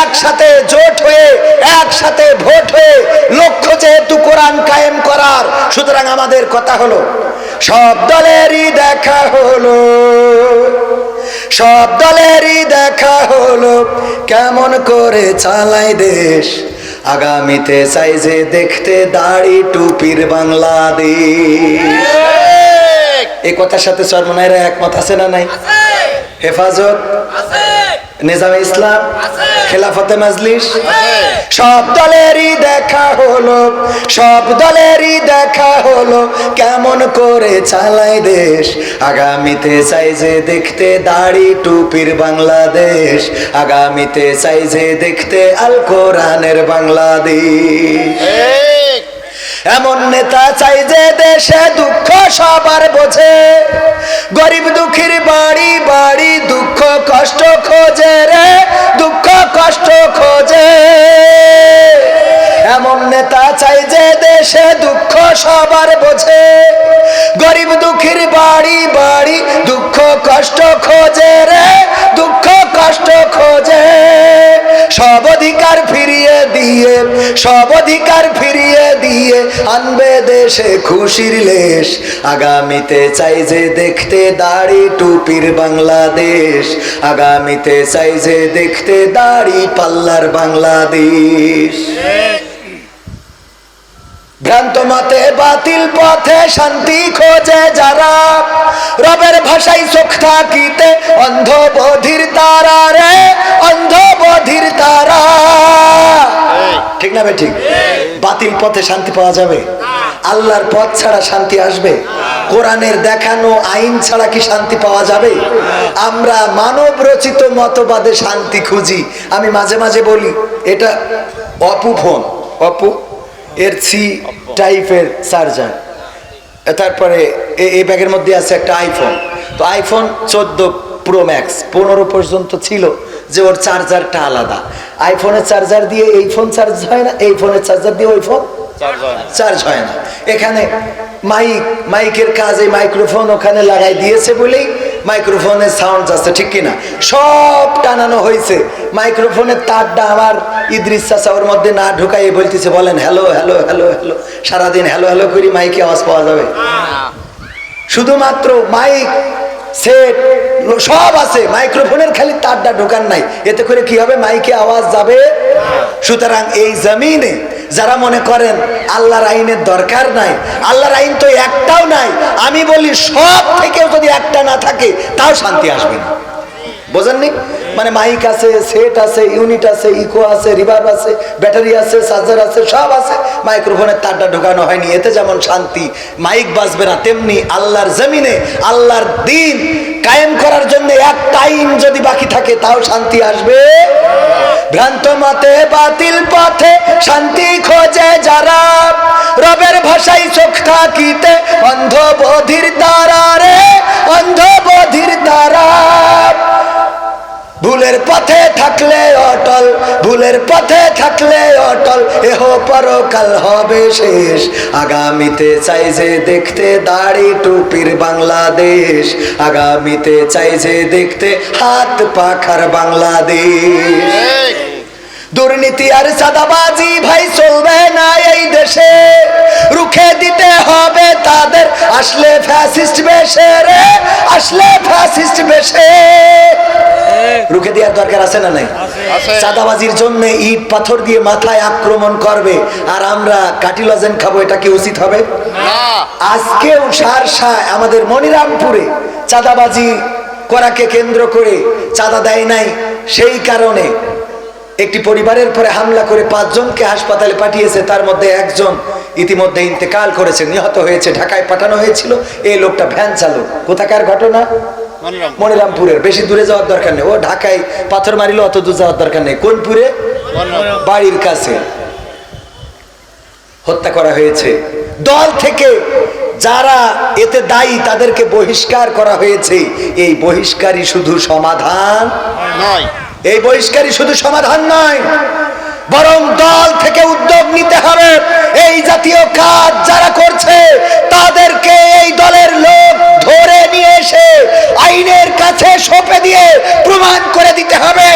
একসাথে জোট হয়ে একসাথে ভোট হয়ে লক্ষ্য যেহেতু কোরআন কায়েম করার সুতরাং আমাদের কথা হলো সব দলেরই দেখা হলো। সব দলেরই দেখা হলো কেমন করে চালাই দেশ। আগামীতে চাই যে দেখতে দাড়ি টুপির বাংলাদেশ। এই কথার সাথে চরমনাইরা একমত আছে না নাই? হেফাজত? নিজামে ইসলাম খেলাফতে মাজলিস। সব দলেরই দেখা হলো সব দলেরই দেখা হলো কেমন করে চালাই দেশ। আগামীতে চাই যে দেখতে দাড়ি টুপির বাংলাদেশ। আগামীতে চাই যে দেখতে আল কোরআনের বাংলাদেশ। এমন নেতা চাই যে দেশে দুঃখ সবার বোঝে। গরিব দুঃখীর বাড়ি বাড়ি কষ্ট খোঁজে রে, দুঃখ কষ্ট খোঁজে। এমন নেতা চাই যে দেশে দুঃখ সবার বোঝে। গরিব দুঃখীর বাড়ি বাড়ি দুঃখ কষ্ট খোঁজে রে, দুঃখ কষ্ট খোঁজে। সব অধিকার ফিরিয়ে দিয়ে, সব অধিকার ফিরিয়ে দিয়ে আনবে দেশে খুশির লেশ। আগামীতে চাই যে দেখতে দাড়ি টুপির বাংলাদেশ। আগামীতে চাই যে দেখতে দাড়ি পাল্লার বাংলাদেশ। ভ্রান্ত মতে বাতিল পথে শান্তি খোঁজে যারা। রবের ভাষায় চোখ থাকিতে অন্ধ বধির তারা রে। অন্ধ বধির তারা ঠিক না ভাই ঠিক? বাতিল পথে শান্তি পাওয়া যাবে? আল্লাহর পথ ছাড়া শান্তি আসবে? কোরআনের দেখানো আইন ছাড়া কি শান্তি পাওয়া যাবে? আমরা মানব রচিত মতবাদে শান্তি খুঁজি। আমি মাঝে মাঝে বলি, এটা অপু ফোন। অপু? এর সি টাইপের চার্জার তারপরে এই ব্যাগের মধ্যে আছে একটা আইফোন তো আইফোন চোদ্দ প্রো ম্যাক্স পনেরো পর্যন্ত ছিল যে ওর চার্জারটা আলাদা। আইফোনের চার্জার দিয়ে এই ফোন চার্জ হয় না এই ফোনের চার্জার দিয়ে ওই ফোন চার্জ হয় না। এখানে মাইক মাইকের কাজে মাইক্রোফোন ওখানে লাগাই দিয়েছে বলেই মাইক্রোফোনের সাউন্ড আছে ঠিক কিনা? সব টানানো হয়েছে। মাইক্রোফোনের তারটা আমার ইদ্রিস চাচা ওর মধ্যে না ঢুকাই বলতেছে বলেন হ্যালো হ্যালো হ্যালো হ্যালো সারাদিন হ্যালো হ্যালো করি মাইকে আওয়াজ পাওয়া যাবে। শুধুমাত্র মাইক সেট সব আছে। মাইক্রোফোনের খালি তারটা ঢোকান নাই। এতে করে কি হবে? মাইকে আওয়াজ যাবে। সুতরাং এই জমিনে যারা মনে করেন আল্লাহর আইনের দরকার নাই, আল্লাহর আইন তো একটাও নাই, আমি বলি সব থেকেও যদি একটা না থাকে, তাও শান্তি আসবে না। বোঝেননি? মানে মাইক আছে সেট আছে ইউনিট আছে ইকো আছে রিভার্ব আছে ব্যাটারি আছে চার্জার আছে, সব আছে। মাইক্রোফোনের তারটা ঢোকানো হয়নি, এতে যেমন শান্তি। মাইক বাজবে না, তেমনি আল্লাহর জমিনে, আল্লাহর দিন কায়েম করার জন্য এক টাইম যদি বাকি থাকে, তাও শান্তি আসবে। ভ্রান্ত মতে বাতিল পথে শান্তি খোঁজে যারা। রবের ভাষায় চোখ থাকিতে অন্ধ বধির দ্বারা রে ভুলের পথে থাকলে অটল এহ পরকাল হবে শেষ। আগামীতে চাই যে দেখতে দাড়ি টুপির বাংলাদেশ। আগামীতে চাই যে দেখতে হাত পাখার বাংলাদেশ। দুর্নীতি আর সাদাবাজি ভাই চলবে না এই দেশে। রুখে দিতে হবে তাদের। আসলে ফ্যাসিস্ট বেশে রে আসলে ফ্যাসিস্ট বেশে। রুখে দেওয়ার দরকার আছে না নাই? চাঁদাবাজির জন্য ইট পাথর দিয়ে মাথায় আক্রমণ করবে আর আমরা কাটিলজেন খাব এটা কি উচিত হবে? আজকেও সারসা আমাদের মনিরামপুরে চাঁদাবাজি করাকে কেন্দ্র করে চাঁদা দেয় নাই। সেই কারণে একটি পরিবারের পরে হামলা করে পাঁচজনকে হাসপাতালে পাঠিয়েছে তার মধ্যে একজন ইতিমধ্যে ইন্তেকাল করেছে নিহত হয়েছে ঢাকায় পাঠানো হয়েছিল। এই লোকটা ভ্যান চালক। কোথাকার ঘটনা? মনিরামপুরের বেশি দূরে যাওয়ার দরকার নেই। ও ঢাকায় পাথর মারিলে অত দূর যাওয়ার দরকার নেই। কোনপুরে? বাড়ির কাছে। হত্যা করা হয়েছে। দল থেকে যারা এতে দায়ী তাদেরকে বহিষ্কার করা হয়েছে। এই বহিষ্কারই শুধু সমাধান। নয়। এই বহিষ্কারই শুধু সমাধান নয়। বরং দল থেকে উদ্যোগ নিতে হবে। এই জাতীয় কাজ যারা করছে তাদেরকে এই দলের লোক এসে আইনের কাছে সঁপে দিয়ে প্রমাণ করে দিতে হবে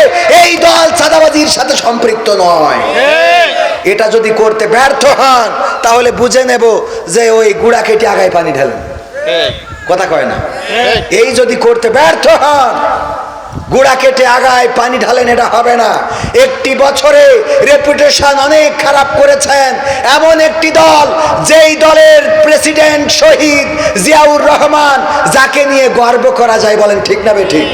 এই দল চাঁদাবাজির সাথে সম্পৃক্ত নয়। এটা যদি করতে ব্যর্থ হন তাহলে বুঝে নেব যে ওই গুড়া কেটে আগায় পানি ঢেলেন। কথা কয় না? এই যদি করতে ব্যর্থ হন গুড়া কেটে আগায় পানি ঢালেন, এটা হবে না। একটি বছরে রেপুটেশন অনেক খারাপ করেছেন। এমন একটি দল, যেই দলের প্রেসিডেন্ট শহীদ জিয়াউর রহমান, যাকে নিয়ে গর্ব করা যায়, বলেন ঠিক না বে ঠিক?